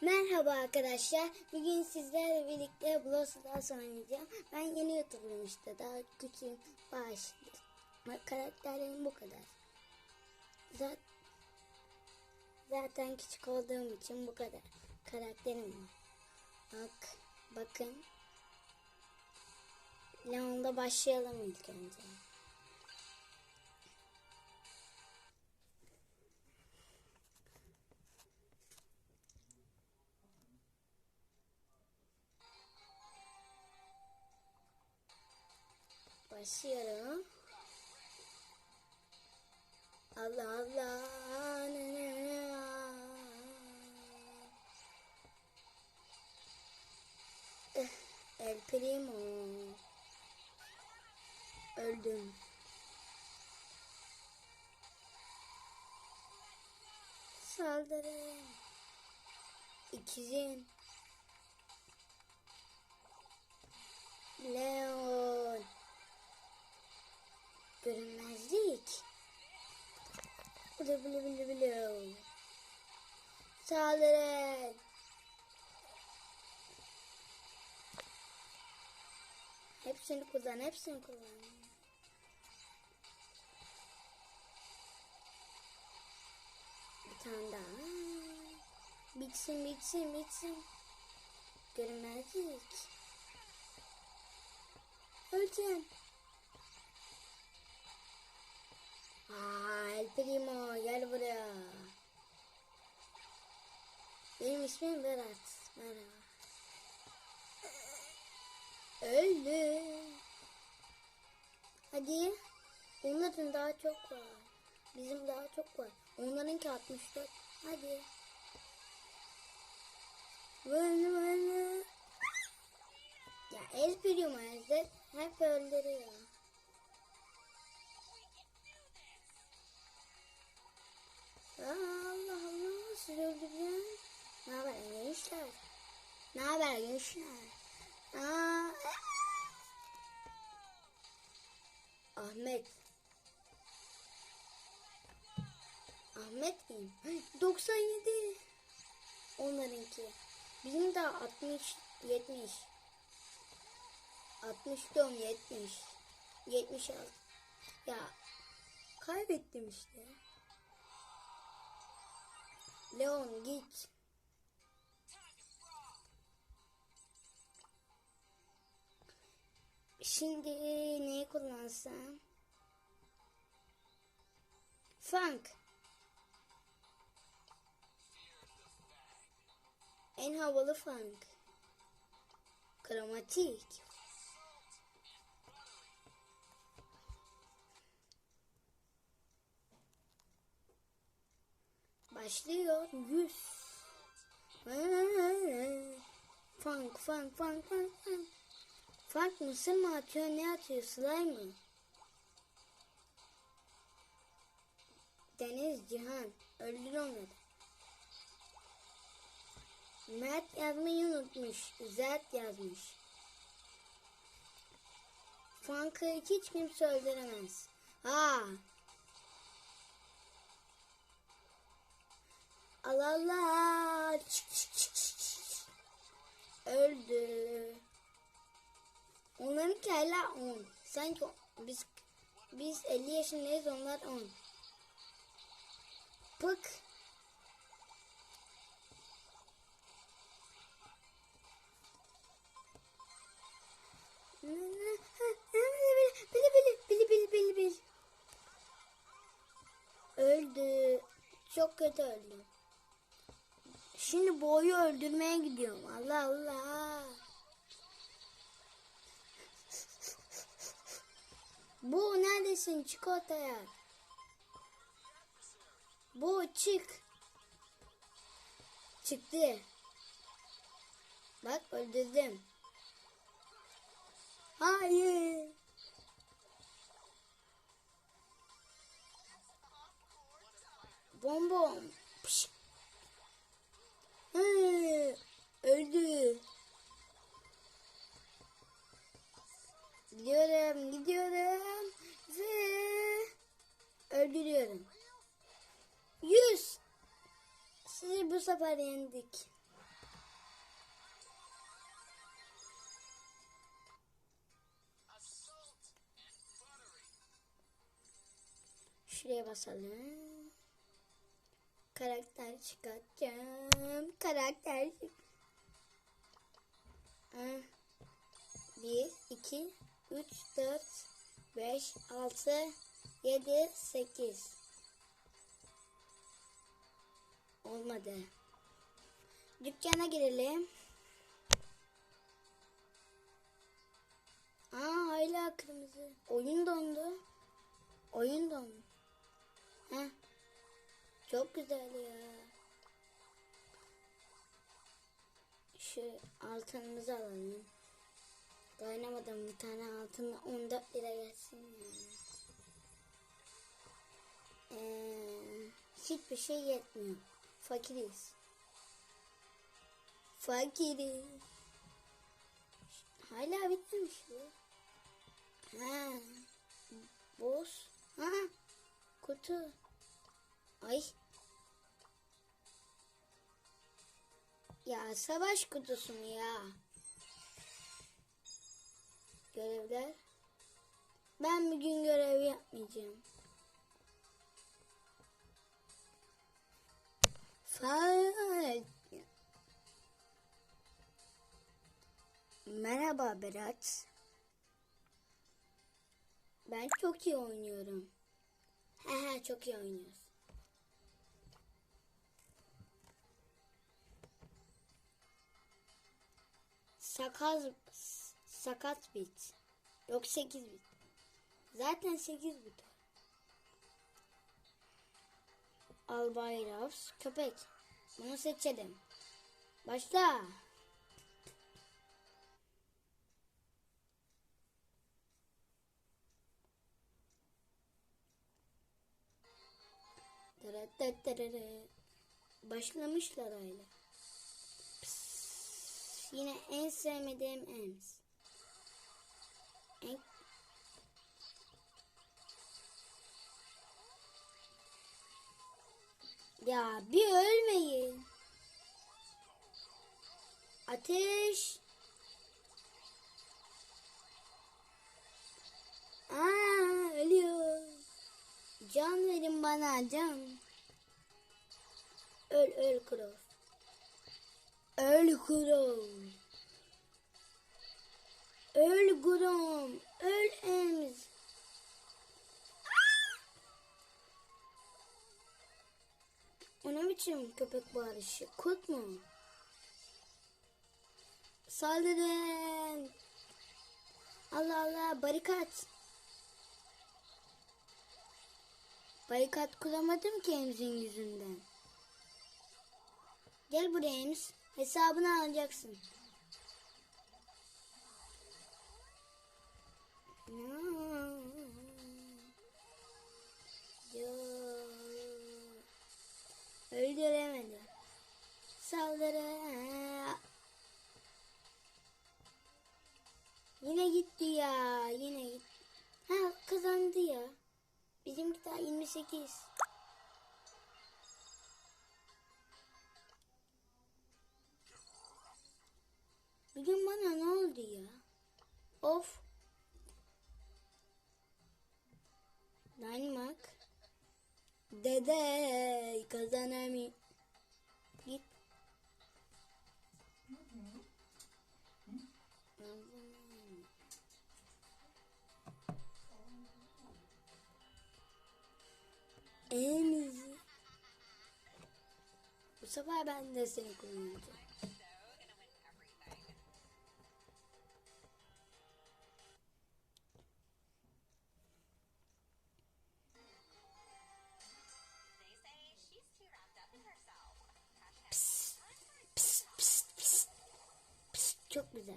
Merhaba arkadaşlar. Bugün sizlerle birlikte Brawl Stars oynayacağım. Ben yeni YouTuber'ım işte. Daha küçüğüm. Bağışlı. Karakterlerim bu kadar. Zaten, zaten küçük olduğum için bu kadar. Karakterim var. Bak, bakın. Leon'da başlayalım ilk önce. Başlıyorum. Allah Allah. ne, ne, ne. Eh, El Primo. Öldüm. Saldırın. İkizim. Leon. Görünmezlik. Bile bile bile bile. Saldırın. Hepsini kullan, hepsini kullan. Bir tane daha. Bitsin, bitsin, bitsin. Görünmezlik. Öleceğim. İsmim Berat. Merhaba. Öldü. Hadi. Onların daha çok var. Bizim daha çok var. Onlarınki 64. Hadi. Böyle böyle. Ya El Primo hep, hep öldürüyor. Allah Allah siz öldüreceğim. Ne haber gençler? Ne haber gençler? Aa, Ahmet. Ahmet miyim? 97. Onlarınki. Bizim de 60, 70. 60 diyorum 70. 76. Ya kaybettim işte. Leon git. Şimdi neyi kullansam? Funk. En havalı funk. Kromatik. Başlıyor. Yüz. Funk, funk, funk, funk, funk. Funk mısır mı atıyor, ne atıyor? Slime mı? Deniz Cihan. Öldür onları. Mert yazmayı unutmuş. Zert yazmış. Funk'ı hiç kimse öldüremez. Ha. Allah Allah. Çık, çık, çık, çık. Öldü. Onların hala 10. Sanki biz biz 50 yaşındayız onlar 10. Pık. Bili bili bili bili bili bili. Öldü. Çok kötü öldü. Şimdi boyu öldürmeye gidiyorum. Allah Allah. Bu neredesin? Çık ortaya. Bu çık. Çıktı. Bak öldürdüm. Hayır. Bom bom. Pişt. Hı, öldü. Gidiyorum, gidiyorum ve öldürüyorum. Yüz. Sizi bu sefer yendik. Şuraya basalım. Karakter çıkartacağım. Karakter. Ah. Bir, iki, 3, 4, 5, 6, 7, 8. Olmadı. Dükkana girelim. Aa hala kırmızı. Oyun dondu. Oyun dondu. Heh. Çok güzel ya. Şu altınımızı alalım. Dayanamadım bir tane altınla 14 lira gelsin ya. Ee, hiçbir şey yetmiyor. Fakiriz. Fakiriz. Hala bitmemiş bu. Ha. Boz. Ha. Kutu. Ay. Ya savaş kutusu mu ya? Görevler. Ben bugün görev yapmayacağım. Faal. Merhaba Berat. Ben çok iyi oynuyorum. He he çok iyi oynuyoruz. Sakaz, sakat bit. Yok 8 bit. Zaten 8 bit. Albay Rafs köpek. Bunu seçelim. Başla. Başlamışlar. Pıs. Yine en sevmediğim Ems. Ya bir ölmeyin. Ateş. Aa, ölüyor. Can verin bana can. Öl öl Krov. Öl Krov. Grom. Öl Ems. O ne biçim köpek bağırışı? Kurt mu? Saldırın. Allah Allah barikat. Barikat kuramadım ki Ems'in yüzünden. Gel buraya Ems. Hesabını alacaksın. Öldüremedi. Saldırı. Yine gitti ya. Yine gitti. Ha kazandı ya. Bizimki daha 28. Bugün bana ne oldu ya? Of. Dynamite. Dede kazanamı. Git. En. Bu sefer ben de seni kullanacağım. Çok güzel.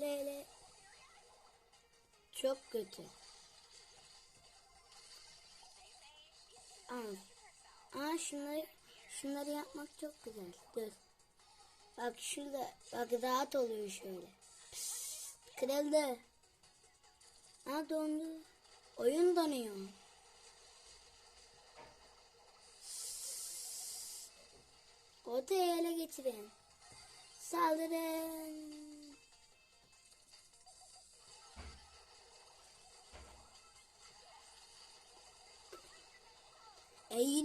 Le, le. Çok kötü. Aa, aa şunları şunları yapmak çok güzel. Dur. Bak şurada bak rahat oluyor şöyle. Psst, kırıldı. Ha dondu. Oyun donuyor. Ortaya ele geçirin. Saldırın. E